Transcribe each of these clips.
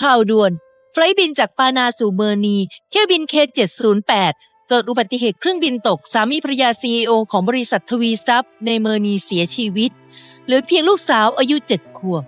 ข่าวด่วน ไฟล์บินจากปานาสู่เมอร์นี เที่ยวบินเค708 เกิดอุบัติเหตุเครื่องบินตก สามีภรรยาซีอของบริษัททวีทรัพย์ในเมอร์นีเสียชีวิต เหลือเพียงลูกสาวอายุเจ็ดขวบ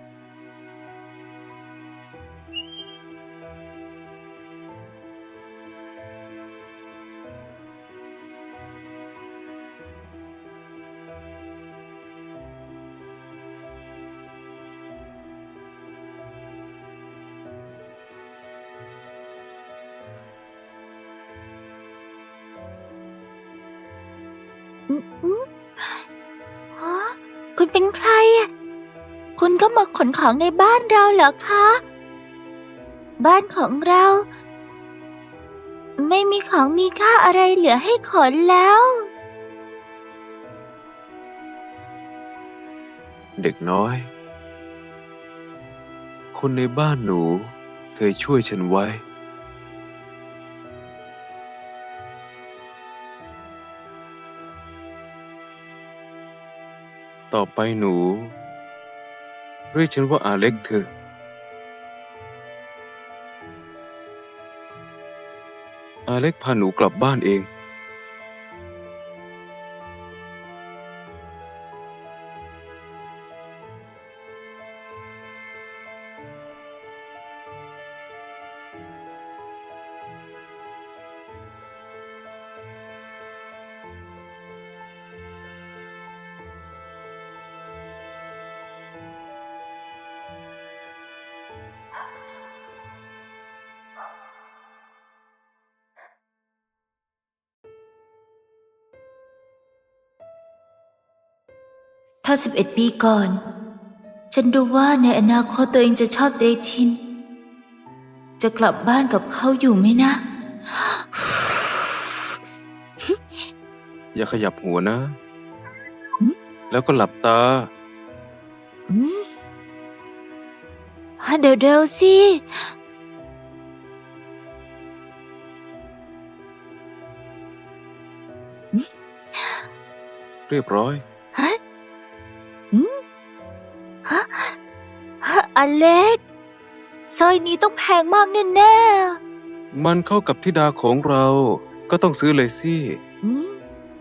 คุณเป็นใครอะคุณก็มาขนของในบ้านเราเหรอคะ บ้านของเรา ไม่มีของมีค่าอะไรเหลือให้ขนแล้ว เด็กน้อย คนในบ้านหนูเคยช่วยฉันไว้ ต่อไปหนู เรียกฉันว่าอาเล็กเถอะ อาเล็กพาหนูกลับบ้านเอง ถ้า11ปีก่อน ฉันรู้ว่าในอนาคตตัวเองจะชอบเดชิน จะกลับบ้านกับเขาอยู่ไหมนะ อย่าขยับหัวนะหืมแล้วก็หลับตาอืมฮะเดี๋ยวเดี๋ยวๆสิ เรียบร้อย ฮะอืม ฮะฮะอเล็กสร้อยนี้ต้องแพงมากแน่มันเข้ากับธิดาของเราก็ต้องซื้อเลยสิๆอืม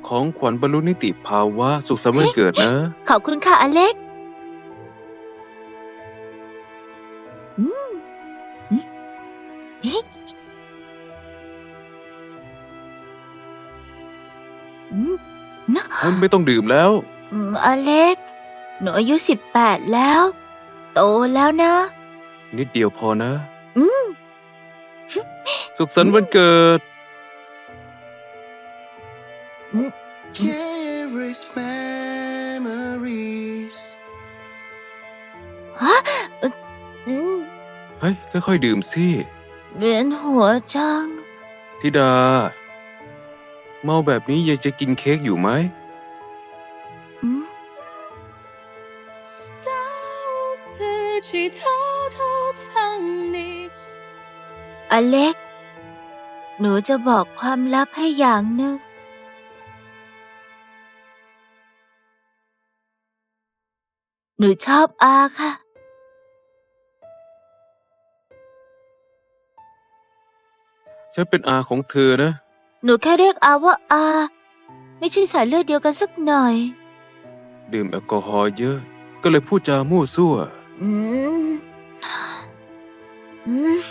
ของขวัญบรรลุนิติภาวะสุขสันต์วันเกิดนะ ขอบคุณค่ะอเล็กอืมอืมเอ๊ะอืมนะไม่ต้องดื่มแล้ว อืมอเล็ก หนูอายุสิบแปดแล้ว โตแล้วนะ นิดเดียวพอนะ อืม สุขสันต์วันเกิด Can't erase memories. อืมเฮ้ย ค่อยๆดื่มสิเวียนหัวจัง ธิดา เมาแบบนี้ยังจะกินเค้กอยู่ไหม อเล็ก หนูจะบอกความลับให้อย่างหนึ่ง หนูชอบอาค่ะ ฉันเป็นอาของเธอนะ หนูแค่เรียกอาว่าอา ไม่ใช่สายเลือดเดียวกันสักหน่อย ดื่มแอลกอฮอล์เยอะ ก็เลยพูดจามั่วซั่ว อืม อืม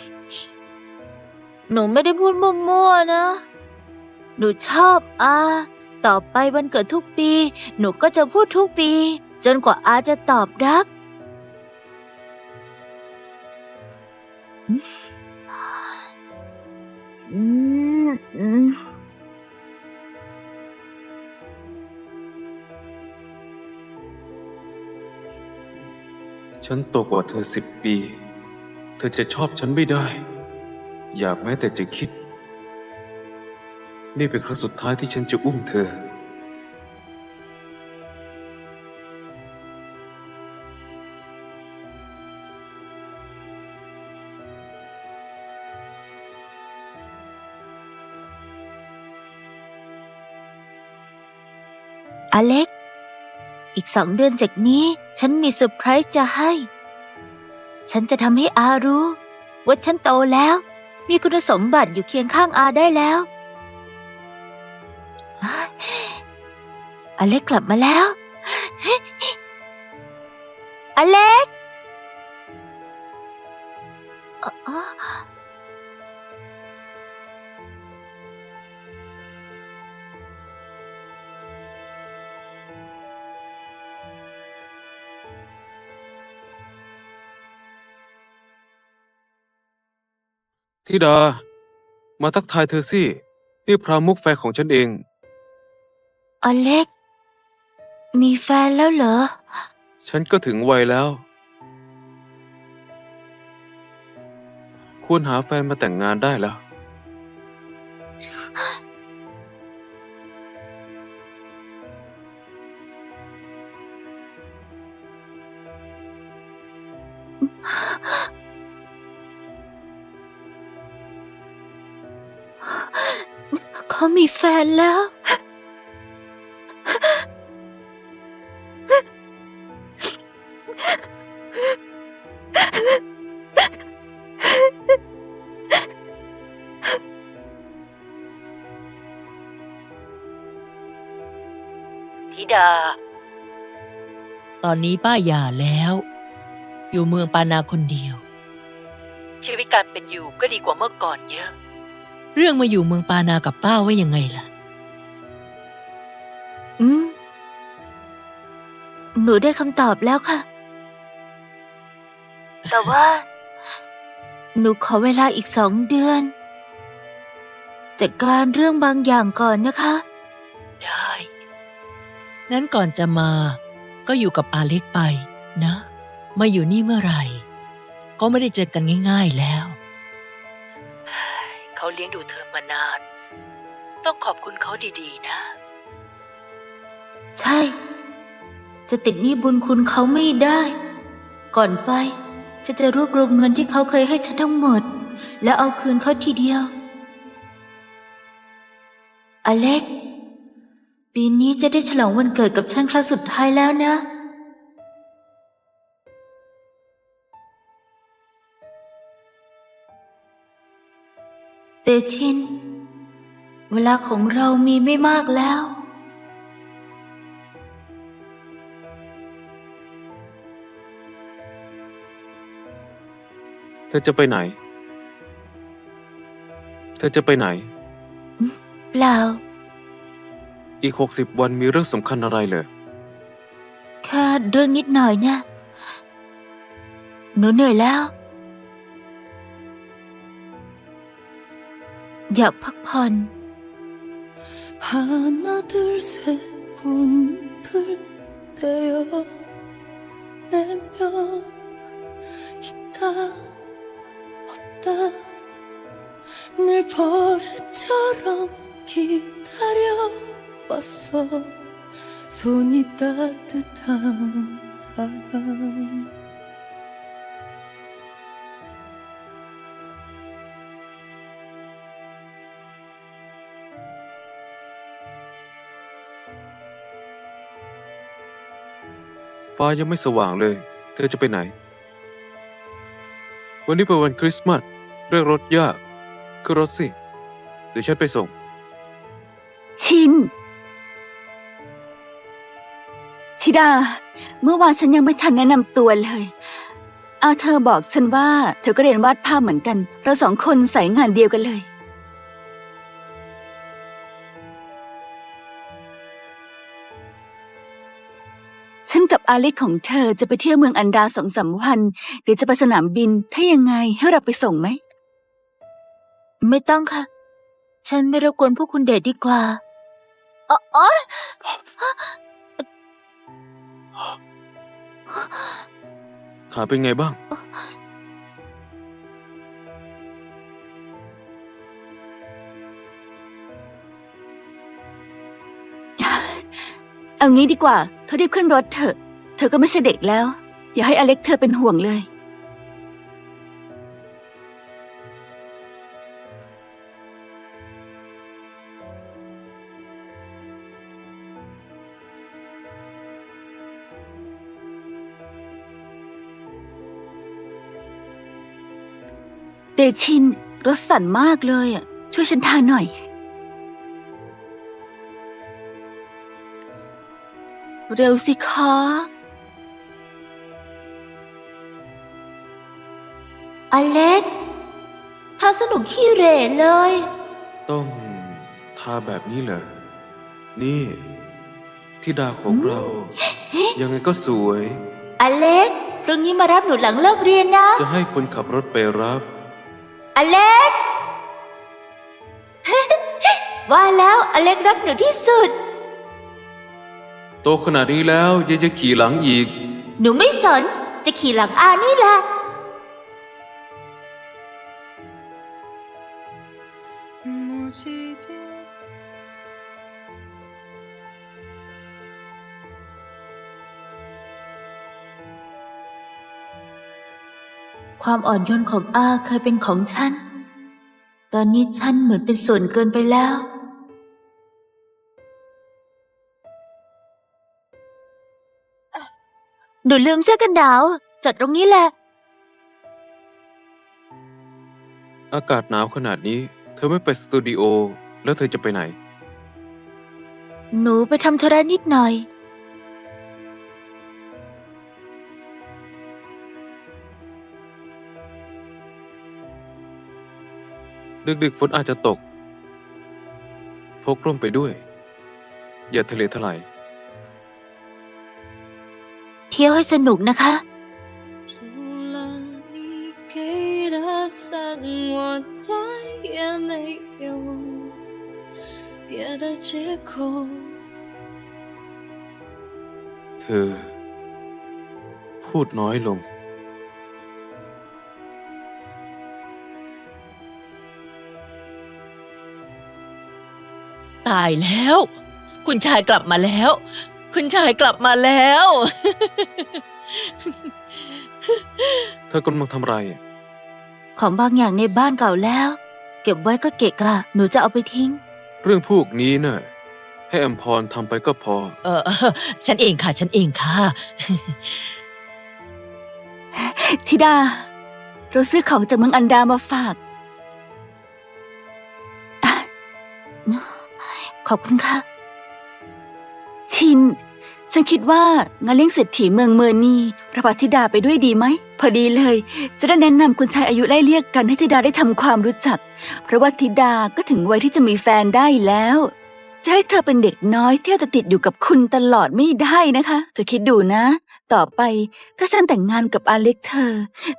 หนูไม่ได้พูดมั่วๆนะ หนูชอบอา ต่อไปวันเกิดทุกปี หนูก็จะพูดทุกปี จนกว่าอาจะตอบรับ อืมอืมฉันโตกว่าเธอสิบปี เธอจะชอบฉันไม่ได้ อยากแม้แต่จะคิด นี่เป็นครั้งสุดท้ายที่ฉันจะอุ้มเธอ อเล็ก อีกสองเดือนจากนี้ ฉันมีเซอร์ไพรส์จะให้ ฉันจะทำให้อารู้ ว่าฉันโตแล้ว มีคุณสมบัติอยู่เคียงข้างอาได้แล้ว อเล็กกลับมาแล้ว อเล็ก ธิดา มาทักทายเธอสินี่พรามุกแฟนของฉันเอง อเล็ก มีแฟนแล้วเหรอ ฉันก็ถึงวัยแล้ว ควรหาแฟนมาแต่งงานได้แล้ว เขามีแฟนแล้ว ธิดา ตอนนี้ป้าหย่าแล้ว อยู่เมืองปานาคนเดียว ชีวิตการเป็นอยู่ก็ดีกว่าเมื่อก่อนเยอะ เรื่องมาอยู่เมืองปานากับป้าว่ายังไงล่ะ อืม หนูได้คำตอบแล้วค่ะ แต่ว่า หนูขอเวลาอีกสองเดือน จัดการเรื่องบางอย่างก่อนนะคะ ได้งั้นก่อนจะมา ก็อยู่กับอาเล็กไปนะ มาอยู่นี่เมื่อไหร่ ก็ไม่ได้เจอกันง่าย ๆแล้ว เขาเลี้ยงดูเธอมานาน ต้องขอบคุณเขาดีๆ นะ ใช่ จะติดหนี้บุญคุณเขาไม่ได้ ก่อนไปจะจะรวบรวมเงินที่เขาเคยให้ฉันทั้งหมด แล้วเอาคืนเขาทีเดียว อเล็ก ปีนี้จะได้ฉลองวันเกิดกับฉันครั้งสุดท้ายแล้วนะ เตชิน เวลาของเรามีไม่มากแล้ว เธอจะไปไหน เธอจะไปไหน เปล่า อีกหกสิบวันมีเรื่องสำคัญอะไรเลย แค่เรื่องนิดหน่อยเนี่ย หนูเหนื่อยแล้ว อยากพักผ่อน 하나 둘셋 꽃잎을 떼어 내면 있다 없다 늘 버릇처럼 기다려 왔어 손이 따뜻한 사람 ฟ้ายังไม่สว่างเลย เธอจะไปไหน วันนี้เป็นวันคริสต์มาสเรียกรถยากขึ้นรถสิ เดี๋ยวฉันไปส่ง ชิน ธิดา เมื่อวานฉันยังไม่ทันแนะนำตัวเลย อาเธอบอกฉันว่า เธอก็เรียนวาดภาพเหมือนกัน เราสองคนสายงานเดียวกันเลย อาเล็กของเธอจะไปเที่ยวเมืองอันดาสองสามวันเดี๋ยวจะไปสนามบิน ถ้ายังไงให้เราไปส่งไหม ไม่ต้องค่ะ ฉันไม่รบกวนพวกคุณเดทดีกว่าอ๋ออ๋อขาเป็นไงบ้าง เอางี้ดีกว่า เธอรีบขึ้นรถเถอะ เธอก็ไม่ใช่เด็กแล้ว อย่าให้อเล็กเธอเป็นห่วงเลย เตชินรสสั่นมากเลยอะช่วยฉันทานหน่อย เร็วสิคะ อเล็กถ้าสนุกขี้เหร่เลย ต้องทาแบบนี้เหรอ นี่ทิดาของเรา ยังไงก็สวย อเล็กพรุ่งนี้มารับหนูหลังเลิกเรียนนะ จะให้คนขับรถไปรับ อเล็ก ว่าแล้วอเล็กรักหนูที่สุด โตขนาดนี้แล้วยังจะขี่หลังอีก หนูไม่สน จะขี่หลังอานี่แหละ ความอ่อนโยนของอาเคยเป็นของฉัน ตอนนี้ฉันเหมือนเป็นส่วนเกินไปแล้ว หนูลืมเสื้อกันหนาวจอดตรงนี้แหละ อากาศหนาวขนาดนี้ อไม่ไปสตูดิโอ แล้วเธอจะไปไหน หนูไปทำธุระนิดหน่อย ดึกๆฝนอาจจะตก พกร่มไปด้วย อย่าทะเลทลาย เที่ยวให้สนุกนะคะ 伞，我再也没有别的借口。 เธอ พูดน้อยลง ตายแล้ว คุณชายกลับมาแล้ว คุณชายกลับมาแล้ว เธอกำลังทำอะไร ของบางอย่างในบ้านเก่าแล้ว เก็บไว้ก็เกะกะหนูจะเอาไปทิ้ง เรื่องพวกนี้น่ะให้อมพรทำไปก็พอ เออ ฉันเองค่ะ ฉันเองค่ะ ธิดา เราซื้อของจากเมืองอันดามาฝาก ขอบคุณค่ะ ชิน ฉันคิดว่างานเลี้ยงเศรษฐีเมืองเมอร์นีพระบาทธิดาไปด้วยดีไหม พอดีเลย จะได้แนะนำคุณชายอายุไล่เรียกกันให้ธิดาได้ทำความรู้จัก เพราะว่าธิดาก็ถึงวัยที่จะมีแฟนได้แล้ว จะให้เธอเป็นเด็กน้อยที่จะติดอยู่กับคุณตลอดไม่ได้นะคะ เธอคิดดูนะ ต่อไปถ้าฉันแต่งงานกับอาเล็กเธอ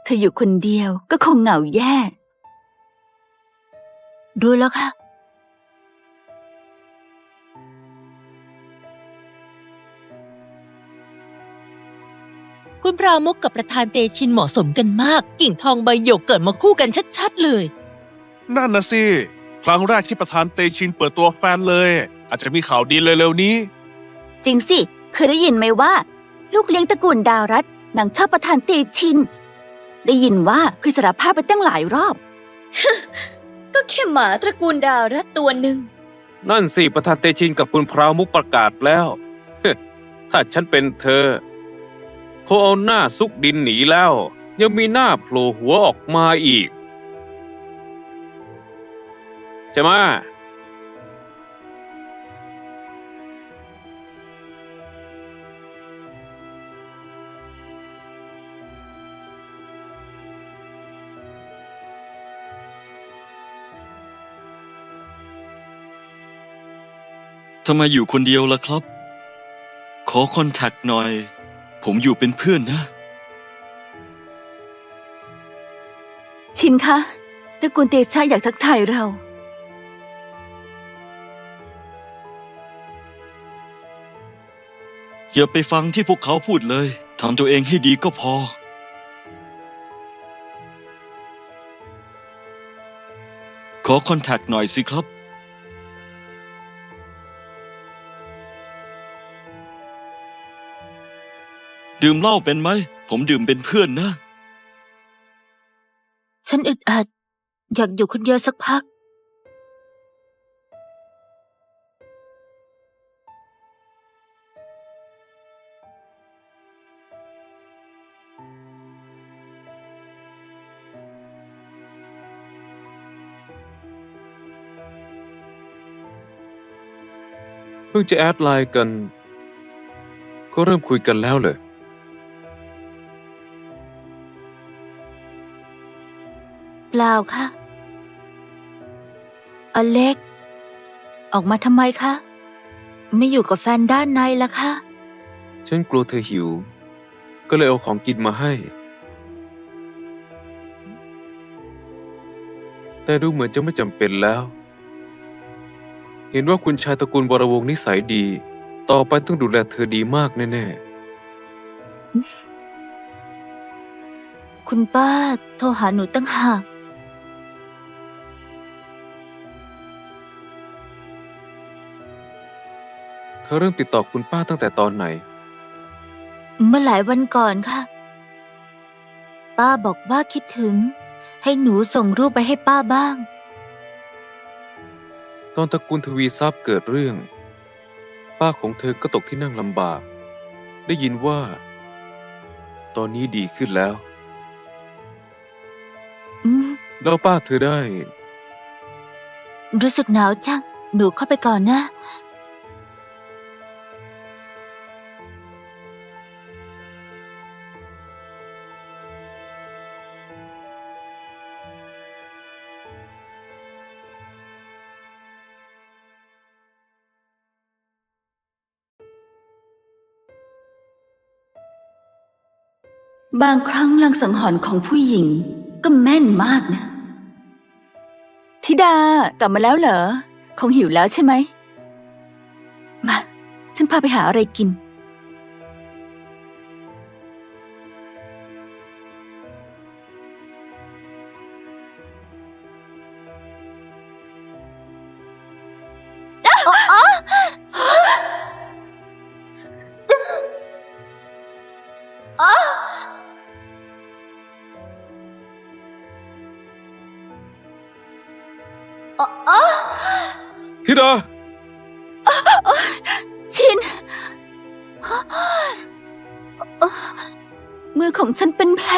เธออยู่คนเดียวก็คงเหงาแย่รู้แล้วค่ะ คุณปราโมกกับประธานเตชินเหมาะสมกันมาก กิ่งทองใบหยกเกิดมาคู่กันชัดๆเลย นั่นนะสิ ครั้งแรกที่ประธานเตชินเปิดตัวแฟนเลย อาจจะมีข่าวดีเร็วๆนี้ จริงสิ เคยได้ยินไหมว่า ลูกเลี้ยงตระกูลดาวรัตน์นางชอบประธานเตชิน ได้ยินว่าเคยสารภาพไปตั้งหลายรอบ ก็แค่หมาตระกูลดาวรัตตัวหนึ่งนั่นสิประธานเตชินกับคุณพราวมุกประกาศแล้ว ถ้าฉันเป็นเธอ เขาเอาหน้าซุกดินหนีแล้ว ยังมีหน้าโผล่หัวออกมาอีก ใช่ไหมทำไมอยู่คนเดียวล่ะครับ ขอคอนแทคหน่อย ผมอยู่เป็นเพื่อนนะ ชินคะตระกูลเตชะอยากทักทายเรา อย่าไปฟังที่พวกเขาพูดเลยทำตัวเองให้ดีก็พอ ขอคอนแทคหน่อยสิครับ ดื่มเหล้าเป็นไหม ผมดื่มเป็นเพื่อนนะ ฉันอึดอัด อยากอยู่คนเดียวสักพัก เพิ่งจะแอดไลน์กัน ก็เริ่มคุยกันแล้วเลย ล่าค่ะอเล็ก ออกมาทำไมคะ ไม่อยู่กับแฟนด้านในละคะ ฉันกลัวเธอหิว ก็เลยเอาของกินมาให้ แต่ดูเหมือนจะไม่จำเป็นแล้ว เห็นว่าคุณชายตระกูลบรวงศ์นิสัยดี ต่อไปต้องดูแลเธอดีมากแน่คุณป้าโทรหาหนูตั้งหาก เธอเริ่มติดต่อคุณป้าตั้งแต่ตอนไหน เมื่อหลายวันก่อนค่ะ ป้าบอกว่าคิดถึง ให้หนูส่งรูปไปให้ป้าบ้าง ตอนตระกูลทวีทรัพย์เกิดเรื่อง ป้าของเธอก็ตกที่นั่งลำบาก ได้ยินว่า ตอนนี้ดีขึ้นแล้ว อืม แล้วป้าเธอได้ รู้สึกหนาวจัง หนูเข้าไปก่อนนะ บางครั้งลังสังหรณ์ของผู้หญิงก็แม่นมากนะ ธิดากลับมาแล้วเหรอ คงหิวแล้วใช่ไหม มา ฉันพาไปหาอะไรกิน มือของฉันเป็นแผล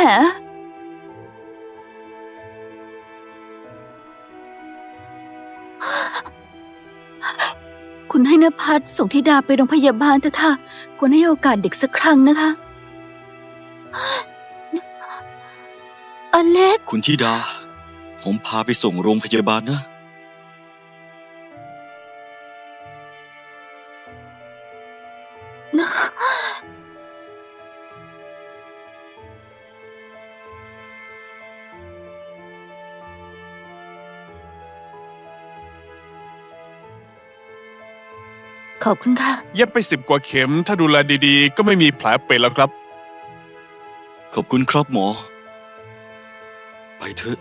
คุณให้นภัสส่งธิดาไปโรงพยาบาลเถอะค่ะ ควรให้โอกาสเด็กสักครั้งนะคะ อเล็ก คุณธิดา ผมพาไปส่งโรงพยาบาลนะ ขอบคุณค่ะ เย็บไปสิบกว่าเข็ม ถ้าดูแลดีๆ ก็ไม่มีแผลเป็นแล้วครับ ขอบคุณครับหมอ ไปเถอะ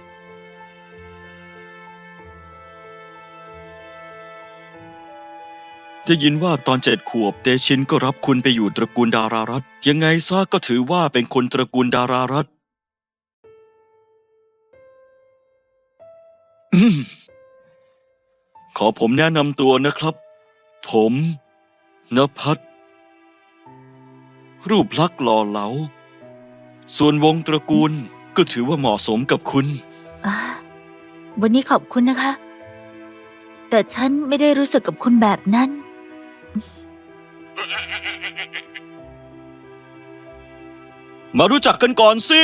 ได้ยินว่าตอนเจ็ดขวบเตชินก็รับคุณไปอยู่ตระกูลดารารัตน์ยังไงซะก็ถือว่าเป็นคนตระกูลดารารัตน์อืมขอผมแนะนำตัวนะครับ ผมนภัสรูปลักษณ์หล่อเหลา ส่วนวงตระกูลก็ถือว่าเหมาะสมกับคุณ อ่าวันนี้ขอบคุณนะคะ แต่ฉันไม่ได้รู้สึกกับคุณแบบนั้น มารู้จักกันก่อนสิ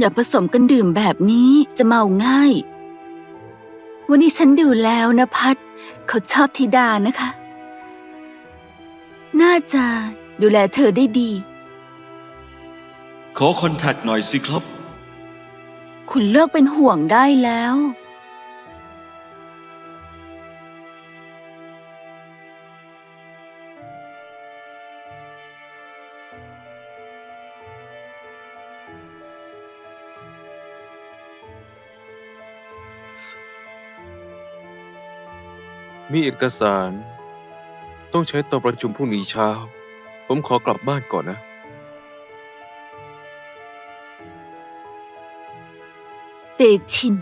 อย่าผสมกันดื่มแบบนี้จะเมาง่าย วันนี้ฉันดูแล้วนะพัดเขาชอบธิดานะคะ น่าจะดูแลเธอได้ดี ขอคอนแทคหน่อยสิครับ คุณเลิกเป็นห่วงได้แล้ว มีเอกสาร ต้องใช้ตอนประชุมพรุ่งนี้เช้า ผมขอกลับบ้านก่อนนะ เตชิน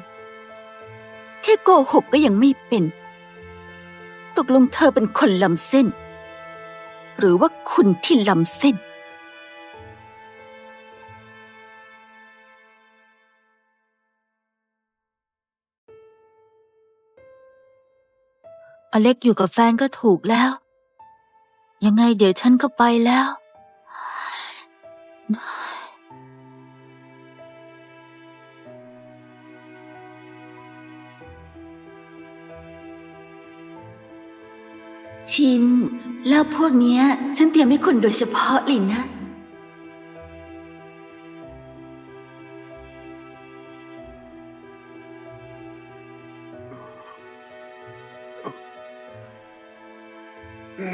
แค่โกหกก็ยังไม่เป็น ตกลงเธอเป็นคนล้ำเส้น หรือว่าคุณที่ล้ำเส้น อเล็กอยู่กับแฟนก็ถูกแล้ว ยังไงเดี๋ยวฉันก็ไปแล้ว ชินแล้วพวกเนี้ย ฉันเตรียมให้คุณโดยเฉพาะเลยนะ ดี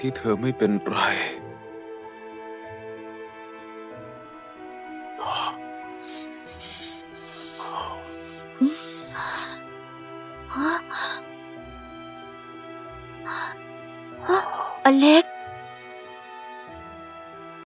ที่เธอไม่เป็นไร